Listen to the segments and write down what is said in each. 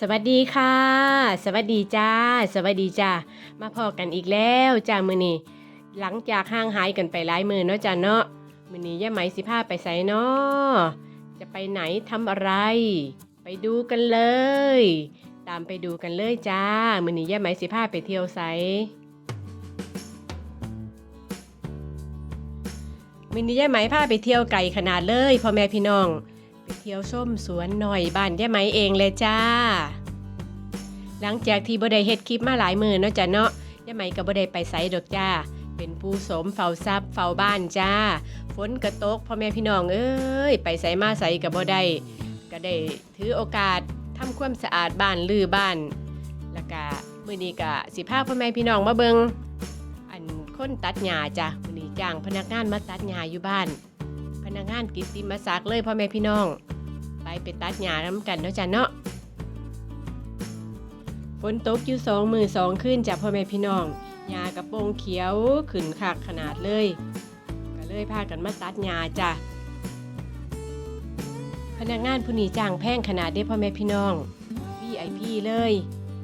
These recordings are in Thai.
สวัสดีค่ะ สวัสดีจ้า สวัสดีจ้า มาพอกันอีกแล้วจ้ามือนี้หลังจากห่างหายกันไปหลายมือเนาะจ้าเนาะมือนี้ย่าไหมสิพาไปใส่เนาะจะไปไหนทำอะไร ไปดูกันเลย ตามไปดูกันเลยจ้า มือนี้ย่าไหมสิพาไปเที่ยวไสมือนี้ย่าไหมพาไปเที่ยวไก่ขนาดเลยพ่อแม่พี่น้อง ไปเที่ยวส้มสวนหน่อยบ้านย่าไหมเองเลยจ้า หลังจากที่บ่ได้เฮ็ดคลิปมาหลายมือเนาะจ้ะเนาะย่าไหมก็บ่ได้ไปไสดอกจ้า เป็นผู้สมเฝ้าทรัพย์เฝ้าบ้านจ้า ฝนกระตกพ่อแม่พี่น้องเอ้ยไปไสมาไสก็บ่ได้ก็ได้ถือโอกาสทำความสะอาดบ้านลือบ้าน แล้วก็มื้อนี้ก็สิพาพ่อแม่พี่น้องมาเบิงอันคนตัดหญ้าจ้ะมื้อนี้จ้างพนักงานมาตัดหญ้าอยู่บ้าน นักงานกิติมาศักดิ์เลยพ่อแม่พี่น้อง ไปไปตัดหญ้าน้ำกันเนาะจ้ะเนาะฝนตกอยู่สองมือสองขึ้นจากพ่อแม่พี่น้องหญ้ากระโปรงเขียวขึ้นคักขนาดเลย ก็เลยพากันมาตัดหญ้าจ้ะพนักงานผู้นี้จ้างแพงขนาดเด้พ่อแม่พี่น้อง VIP เลย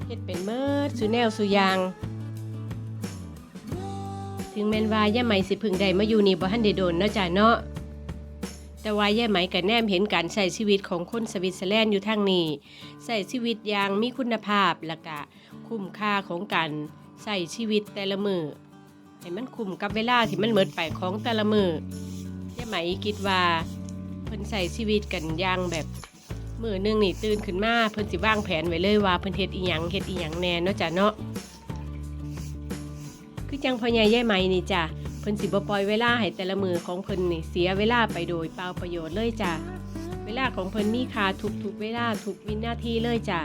เฮ็ดเป็นเมิดสุแนวสุยาง ถึงแมนวาย่าไหมสิพึ่งได้มาอยู่นี่บ่ทันได้โดนเนาะจ้ะเนาะ แต่ว่าย่ไหมกับแนมเห็นการใช้ชีวิตของคนสวิตเซอร์แลนด์อยู่ทางนี้ใช้ชีวิตอย่างมีคุณภาพและกะคุ้มค่าของการใช้ชีวิตแต่ละมือให้มันคุ้มกับเวลาที่มันหมดไปของแต่ละมือแย่ไหมคิดว่าเพิ่นใช้ชีวิตกันอย่างแบบมือหนึงนี่ตื่นขึ้นมาเพิ่นสิวางแผนไว้เลยว่าเพิ่นเฮ็ดอีหยังเฮ็ดอีหยังแน่เนาะจ้ะเนาะคือจังพ่อใหญ่ย่ไหมนี่จ้ะ พิ่นสิบ่ปล่อยเวลาให้แต่ละมือของเพิ่นนี่เสียเวลาไปโดยเปล่าประโยชน์เลยจ้ะเวลาของเพิ่นมีค่าทุกๆเวลาทุกวินาทีเลยจ้ะ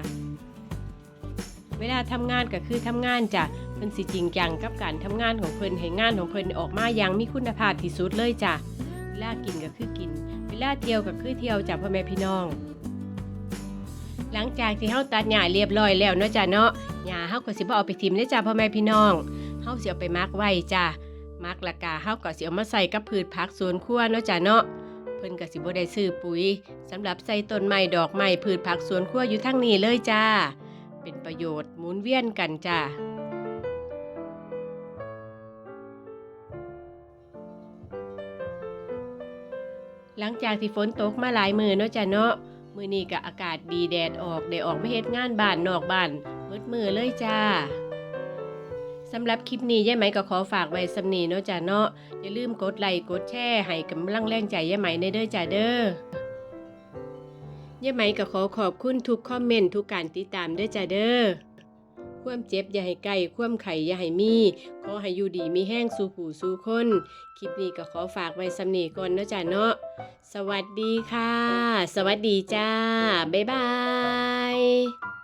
เวลาทำงานก็คือทำงานจ้ะเพิ่นสิจริงจังกับการทำงานของเพิ่นให้งานของเพิ่นออกมาอย่างมีคุณภาพที่สุดเลยจ้ะเวลากินก็คือกิน เวลาเที่ยวก็คือเที่ยวจ้ะพ่อแม่พี่น้อง หลังจากที่เฮาตัดหญ้าเรียบร้อยแล้วเนาะจ้ะเนาะหญ้าเฮาก็สิบ่เอาไปทิ่มเด้จ้ะพ่อแม่พี่น้องเฮาสิเอาไปมักไว้จ้ะ มักละกาเฮาก็สิเอามาใส่กับพืชผักสวนครัวเนาะจ้ะเนาะเพิ่นก็สิบ่ได้ซื้อปุ๋ยสำหรับใส่ต้นไม้ดอกไม้พืชผักสวนครัวอยู่ทั้งนี้เลยจ้า เป็นประโยชน์หมุนเวียนกันจ้าหลังจากที่ฝนตกมาหลายมือเนาะจ้ะเนาะมือนี้ก็อากาศดีแดดออกได้ออกไมาเฮ็ดงานบ้านนอกบ้านเบิดมือเลยจ้า สำหรับคลิปนี้ย่าไหมก็ขอฝากไว้สำนีเนาะจ้ะเนาะอย่าลืมกดไลค์กดแชร์ให้กำลังแรงใจย่าไหมในเด้อจ้ะเด้อย่าไหมก็ขอขอบคุณทุกคอมเมนต์ทุกการติดตามเด้อจ้ะเด้อความเจ็บอย่าให้ใกล้ความไข่อย่าให้มีขอให้อยู่ดีมีแห้งสู่ผู้สู่คนคลิปนี้ก็ขอฝากไว้สำนีก่อนเนาะจ้ะเนาะสวัสดีค่ะ สวัสดีจ้าบ๊ายบาย